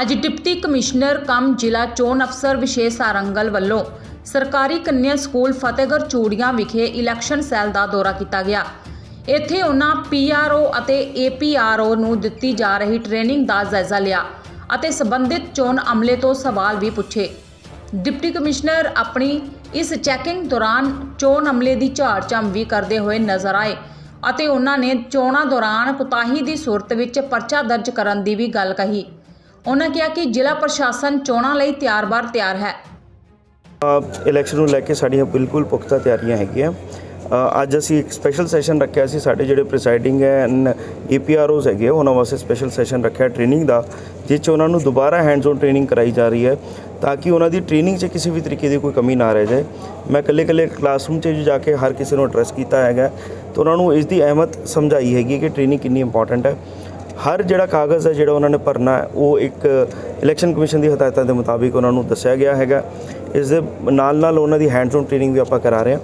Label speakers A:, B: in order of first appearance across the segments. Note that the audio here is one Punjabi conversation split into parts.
A: ਅੱਜ ਡਿਪਟੀ ਕਮਿਸ਼ਨਰ ਕਮ ਜ਼ਿਲ੍ਹਾ ਚੋਣ ਅਫਸਰ ਵਿਸ਼ੇਸ਼ ਸਾਰੰਗਲ ਵੱਲੋਂ ਸਰਕਾਰੀ ਕੰਨਿਆ ਸਕੂਲ ਫਤਿਹਗੜ੍ਹ ਚੂੜੀਆਂ ਵਿਖੇ ਇਲੈਕਸ਼ਨ ਸੈੱਲ ਦਾ ਦੌਰਾ ਕੀਤਾ ਗਿਆ। ਇੱਥੇ ਉਹਨਾਂ ਪੀਆਰਓ ਅਤੇ ਏਪੀਆਰਓ ਨੂੰ ਦਿੱਤੀ ਜਾ ਰਹੀ ਟ੍ਰੇਨਿੰਗ ਦਾ ਜਾਇਜ਼ਾ ਲਿਆ ਅਤੇ ਸੰਬੰਧਿਤ ਚੋਣ ਅਮਲੇ ਤੋਂ ਸਵਾਲ ਵੀ ਪੁੱਛੇ। ਡਿਪਟੀ ਕਮਿਸ਼ਨਰ ਆਪਣੀ ਇਸ ਚੈਕਿੰਗ ਦੌਰਾਨ ਚੋਣ ਅਮਲੇ ਦੀ ਝਾੜ-ਝੰਮ ਵੀ ਕਰਦੇ ਹੋਏ ਨਜ਼ਰ ਆਏ ਅਤੇ ਉਹਨਾਂ ਨੇ ਚੋਣਾਂ ਦੌਰਾਨ ਕੁਤਾਹੀ ਦੀ ਸੂਰਤ ਵਿੱਚ ਪਰਚਾ ਦਰਜ ਕਰਨ ਦੀ ਵੀ ਗੱਲ ਕਹੀ। ਉਹਨਾਂ ਕਿਹਾ ਕਿ ਜ਼ਿਲ੍ਹਾ ਪ੍ਰਸ਼ਾਸਨ ਚੋਣਾਂ ਲਈ ਤਿਆਰ-ਬਾਰ ਤਿਆਰ ਹੈ।
B: ਇਲੈਕਸ਼ਨ ਨੂੰ ਲੈ ਕੇ ਸਾਡੀਆਂ ਬਿਲਕੁਲ ਪੁਖਤਾ ਤਿਆਰੀਆਂ ਹੈਗੀਆਂ। ਅੱਜ ਅਸੀਂ ਇੱਕ ਸਪੈਸ਼ਲ ਸੈਸ਼ਨ ਰੱਖਿਆ ਸੀ, ਸਾਡੇ ਜਿਹੜੇ ਪ੍ਰੀਸਾਈਡਿੰਗ ਹੈ ਏਪੀਆਰਓਜ਼ ਹੈਗੇ ਉਹਨਾਂ ਵਾਸਤੇ ਸਪੈਸ਼ਲ ਸੈਸ਼ਨ ਰੱਖਿਆ ਟ੍ਰੇਨਿੰਗ ਦਾ, ਜਿਸ 'ਚ ਉਹਨਾਂ ਨੂੰ ਦੁਬਾਰਾ ਹੈਂਡਸ ਔਨ ਟ੍ਰੇਨਿੰਗ ਕਰਾਈ ਜਾ ਰਹੀ ਹੈ, ਤਾਂ ਕਿ ਉਹਨਾਂ ਦੀ ਟ੍ਰੇਨਿੰਗ 'ਚ ਕਿਸੇ ਵੀ ਤਰੀਕੇ ਦੀ ਕੋਈ ਕਮੀ ਨਾ ਰਹਿ ਜਾਏ। ਮੈਂ ਇਕੱਲੇ-ਇਕੱਲੇ ਕਲਾਸਰੂਮ 'ਚ ਜਾ ਕੇ ਹਰ ਕਿਸੇ ਨੂੰ ਐਡਰੈਸ ਕੀਤਾ ਹੈਗਾ ਤਾਂ ਉਹਨਾਂ ਨੂੰ ਇਸ ਦੀ ਅਹਿਮਤ ਸਮਝਾਈ ਹੈਗੀ ਕਿ ਟ੍ਰੇਨਿੰਗ ਕਿੰਨੀ ਇੰਪੋਰਟੈਂਟ ਹੈ। ਹਰ ਜਿਹੜਾ ਕਾਗਜ਼ ਹੈ ਜਿਹੜਾ ਉਹਨਾਂ ਨੇ ਭਰਨਾ ਹੈ, ਉਹ ਇੱਕ ਇਲੈਕਸ਼ਨ ਕਮਿਸ਼ਨ ਦੀ ਹਦਾਇਤਾਂ ਦੇ ਮੁਤਾਬਿਕ ਉਹਨਾਂ ਨੂੰ ਦੱਸਿਆ ਗਿਆ ਹੈਗਾ। ਇਸ ਦੇ ਨਾਲ ਨਾਲ ਉਹਨਾਂ ਦੀ ਹੈਂਡਸ ਔਨ ਟ੍ਰੇਨਿੰਗ ਵੀ ਆਪਾਂ ਕਰਾ ਰਹੇ ਹਾਂ।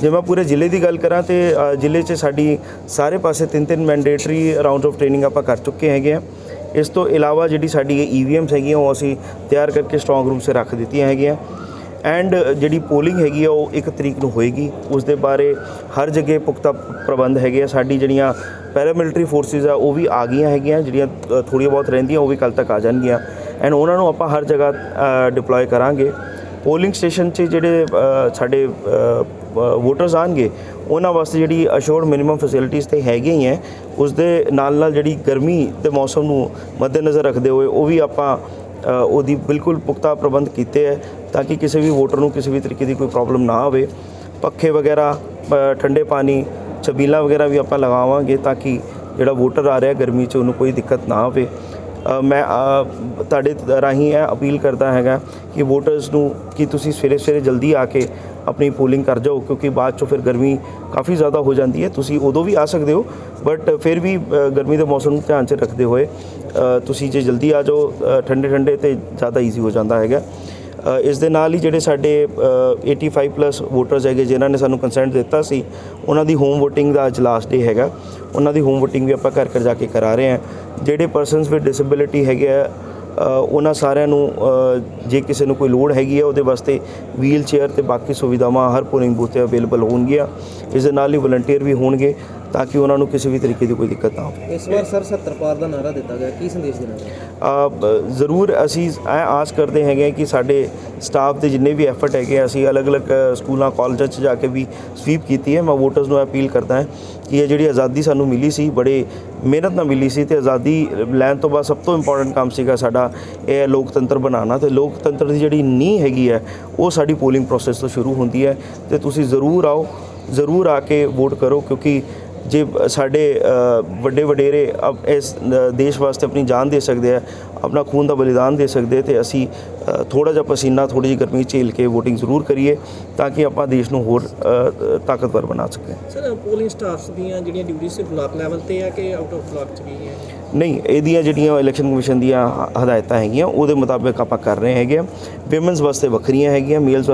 B: ਜੇ ਮੈਂ ਪੂਰੇ ਜ਼ਿਲ੍ਹੇ ਦੀ ਗੱਲ ਕਰਾਂ ਤੇ ਜ਼ਿਲ੍ਹੇ 'ਚ ਸਾਡੀ ਸਾਰੇ ਪਾਸੇ ਤਿੰਨ ਤਿੰਨ ਮੈਂਡੇਟਰੀ ਰਾਉਂਡ ਆਫ ਟ੍ਰੇਨਿੰਗ ਆਪਾਂ ਕਰ ਚੁੱਕੇ ਹੈਗੇ ਆ ਇਸ ਤੋਂ ਇਲਾਵਾ ਜਿਹੜੀ ਸਾਡੀ ਈਵੀਐਮਸ ਹੈਗੀਆਂ, ਉਹ ਅਸੀਂ ਤਿਆਰ ਕਰਕੇ ਸਟਰੋਂਗ ਰੂਮ 'ਚ ਰੱਖ ਦਿੱਤੀਆਂ ਹੈਗੀਆਂ। ਐਂਡ ਜਿਹੜੀ ਪੋਲਿੰਗ ਹੈਗੀ ਆ ਉਹ ਇੱਕ ਤਰੀਕ ਨੂੰ ਹੋਏਗੀ। ਉਸ ਦੇ ਬਾਰੇ ਹਰ ਜਗ੍ਹਾ ਪੁਖਤਾ ਪ੍ਰਬੰਧ ਹੈਗੇ ਆ। ਸਾਡੀ ਜਿਹੜੀਆਂ ਪੈਰਾਮਿਲਟਰੀ ਫੋਰਸਿਸ ਆ ਉਹ ਵੀ ਆ ਗਈਆਂ ਹੈਗੀਆਂ। ਜਿਹੜੀਆਂ ਅ, ਥੋੜ੍ਹੀਆਂ ਬਹੁਤ ਰਹਿੰਦੀਆਂ ਉਹ ਵੀ ਕੱਲ ਤੱਕ ਆ ਜਾਣਗੀਆਂ। ਐਂਡ ਉਹਨਾਂ ਨੂੰ ਆਪਾਂ ਹਰ ਜਗ੍ਹਾ ਡਿਪਲੋਏ ਕਰਾਂਗੇ। ਪੋਲਿੰਗ ਸਟੇਸ਼ਨ 'ਚ ਜਿਹੜੇ ਸਾਡੇ ਵੋਟਰਸ ਆਣਗੇ ਉਹਨਾਂ ਵਾਸਤੇ ਜਿਹੜੀ ਅਸ਼ੋਰਡ ਮਿਨੀਮਮ ਫੈਸਿਲਿਟੀਜ਼ ਤੇ ਹੈਗੀਆਂ ਹੀ ਹੈ ਉਸ ਦੇ ਨਾਲ ਨਾਲ ਜਿਹੜੀ ਗਰਮੀ ਦੇ ਮੌਸਮ ਨੂੰ ਮੱਦੇਨਜ਼ਰ ਰੱਖਦੇ ਹੋਏ ਉਹ ਵੀ ਆਪਾਂ ਉਹਦੀ ਬਿਲਕੁਲ ਪੁਖਤਾ ਪ੍ਰਬੰਧ ਕੀਤੇ ਹੈ ਤਾਂ ਕਿ ਕਿਸੇ ਵੀ ਵੋਟਰ ਨੂੰ ਕਿਸੇ ਵੀ ਤਰੀਕੇ ਦੀ ਕੋਈ ਪ੍ਰੋਬਲਮ ਨਾ ਆਵੇ। ਪੱਖੇ ਵਗੈਰਾ ਠੰਡੇ ਪਾਣੀ, ਛਬੀਲਾਂ ਵਗੈਰਾ ਵੀ ਆਪਾਂ ਲਗਾਵਾਂਗੇ ਤਾਂ ਕਿ ਜਿਹੜਾ ਵੋਟਰ ਆ ਰਿਹਾ ਗਰਮੀ 'ਚ ਉਹਨੂੰ ਕੋਈ ਦਿੱਕਤ ਨਾ ਆਵੇ। ਮੈਂ ਤੁਹਾਡੇ ਰਾਹੀਂ ਇਹ ਅਪੀਲ ਕਰਦਾ ਹੈਗਾ ਕਿ ਵੋਟਰਸ ਨੂੰ ਕਿ ਤੁਸੀਂ ਸਵੇਰੇ ਸਵੇਰੇ ਜਲਦੀ ਆ ਕੇ ਆਪਣੀ ਪੋਲਿੰਗ ਕਰ ਜਾਓ, ਕਿਉਂਕਿ ਬਾਅਦ ਚੋਂ ਫਿਰ ਗਰਮੀ ਕਾਫੀ ਜ਼ਿਆਦਾ ਹੋ ਜਾਂਦੀ ਹੈ। ਤੁਸੀਂ ਉਦੋਂ ਵੀ ਆ ਸਕਦੇ ਹੋ, ਬਟ ਫਿਰ ਵੀ ਗਰਮੀ ਦੇ ਮੌਸਮ ਨੂੰ ਧਿਆਨ 'ਚ ਰੱਖਦੇ ਹੋਏ ਤੁਸੀਂ ਜੇ ਜਲਦੀ ਆ ਜਾਓ ਠੰਡੇ ਠੰਡੇ ਤੇ ਜ਼ਿਆਦਾ ਈਜ਼ੀ ਹੋ ਜਾਂਦਾ ਹੈਗਾ। ਇਸ ਦੇ ਨਾਲ ਹੀ ਜਿਹੜੇ ਸਾਡੇ ਅ, 85 ਪਲੱਸ ਵੋਟਰਸ ਹੈਗੇ ਜਿਨ੍ਹਾਂ ਨੇ ਸਾਨੂੰ ਕੰਸੈਂਟ ਦਿੱਤਾ ਸੀ ਉਹਨਾਂ ਦੀ ਹੋਮ VOTING ਦਾ ਅੱਜ ਲਾਸਟ ਡੇ ਹੈਗਾ। ਉਹਨਾਂ ਦੀ ਹੋਮ VOTING ਵੀ ਆਪਾਂ ਘਰ ਘਰ ਜਾ ਕੇ ਕਰਾ ਰਹੇ ਹਾਂ। ਜਿਹੜੇ ਪਰਸਨਸ ਵਿਦ ਡਿਸੇਬਿਲਿਟੀ ਹੈਗੇ ਆ ਉਹਨਾਂ ਸਾਰਿਆਂ ਨੂੰ ਜੇ ਕਿਸੇ ਨੂੰ ਕੋਈ ਲੋੜ ਹੈਗੀ ਹੈ ਉਹਦੇ ਵਾਸਤੇ ਵੀਲ ਚੇਅਰ ਤੇ ਬਾਕੀ ਸੁਵਿਧਾਵਾਂ ਹਰ ਪੋਲਿੰਗ ਬੂਥ ਤੇ ਅਵੇਲੇਬਲ ਹੋਣਗੀਆਂ। ਇਸ ਦੇ ਨਾਲ ਹੀ ਵਲੰਟੀਅਰ ਵੀ ਹੋਣਗੇ। ਤਾਂ ਕਿ ਉਹਨਾਂ ਨੂੰ ਕਿਸੇ ਵੀ ਤਰੀਕੇ ਦੀ ਕੋਈ ਦਿੱਕਤ ਨਾ ਹੋਵੇ।
C: ਇਸ ਵਾਰ ਸਰ 70 ਪਾਰ ਦਾ ਨਾਰਾ ਦਿੱਤਾ ਗਿਆ ਕੀ ਸੰਦੇਸ਼ ਦੇਣਾ ਚਾਹੁੰਦੇ
B: ਜ਼ਰੂਰ ਅਸੀਂ ਇਹ ਆਸ ਕਰਦੇ ਹੈਗੇ ਕਿ ਸਾਡੇ ਸਟਾਫ ਦੇ ਜਿੰਨੇ ਵੀ ਐਫਰਟ ਹੈਗੇ ਅਸੀਂ ਅਲੱਗ-ਅਲੱਗ ਸਕੂਲਾਂ ਕਾਲਜਾਂ 'ਚ ਜਾ ਕੇ ਵੀ ਸਵੀਪ ਕੀਤੀ ਹੈ। ਮੈਂ ਵੋਟਰਸ ਨੂੰ ਅਪੀਲ ਕਰਦਾ ਹਾਂ ਕਿ ਇਹ ਜਿਹੜੀ ਆਜ਼ਾਦੀ ਸਾਨੂੰ ਮਿਲੀ ਸੀ ਬੜੇ ਮਿਹਨਤ ਨਾਲ ਮਿਲੀ ਸੀ ਤੇ ਆਜ਼ਾਦੀ ਲੈਣ ਤੋਂ ਬਾਅਦ ਸਭ ਤੋਂ ਇੰਪੋਰਟੈਂਟ ਕੰਮ ਸੀਗਾ ਸਾਡਾ ਇਹ ਲੋਕਤੰਤਰ ਬਣਾਉਣਾ ਤੇ ਲੋਕਤੰਤਰ ਦੀ ਜਿਹੜੀ ਨੀਂਹ ਹੈਗੀ ਹੈ ਉਹ ਸਾਡੀ ਪੋਲਿੰਗ ਪ੍ਰੋਸੈਸ ਤੋਂ ਸ਼ੁਰੂ ਹੁੰਦੀ ਹੈ ਤੇ ਤੁਸੀਂ ਜ਼ਰੂਰ ਆਓ ਜ਼ਰੂਰ ਆ ਕੇ ਵੋਟ ਕਰੋ ਕਿਉਂਕਿ ਜੇ ਸਾਡੇ ਵੱਡੇ ਵਡੇਰੇ ਇਸ ਦੇਸ਼ ਵਾਸਤੇ ਆਪਣੀ ਜਾਨ ਦੇ ਸਕਦੇ ਆ ਆਪਣਾ ਖੂਨ ਦਾ ਬਲੀਦਾਨ ਦੇ ਸਕਦੇ ਤੇ ਅਸੀਂ ਥੋੜਾ ਜਿਹਾ ਪਸੀਨਾ ਥੋੜੀ ਜਿਹੀ ਗਰਮੀ ਝੇਲ ਕੇ VOTING ਜ਼ਰੂਰ ਕਰੀਏ ਤਾਂ ਕਿ ਆਪਾਂ ਦੇਸ਼ ਨੂੰ ਹੋਰ ਤਾਕਤਵਰ ਬਣਾ ਸਕੀਏ।
C: ਸਰ ਪੋਲਿੰਗ ਸਟਾਫਸ ਦੀਆਂ ਜਿਹੜੀਆਂ ਡਿਊਟੀਆਂ ਸਿਰਫ ਬਲਾਕ ਲੈਵਲ ਤੇ ਆ ਕਿ ਆਊਟ ਆਫ ਬਲਾਕ ਚ ਵੀ ਹੈ?
B: ਨਹੀਂ ਇਹਦੀਆਂ ਜਿਹੜੀਆਂ ਇਲੈਕਸ਼ਨ ਕਮਿਸ਼ਨ ਦੀਆਂ ਹਦਾਇਤਾਂ ਹੈਗੀਆਂ ਉਹਦੇ ਮੁਤਾਬਿਕ ਆਪਾਂ ਕਰ ਰਹੇ ਹੈਗੇ ਆ। ਵਿਮਨਸ ਵਾਸਤੇ ਵੱਖਰੀਆਂ ਹੈਗੀਆਂ ਮੇਲਸ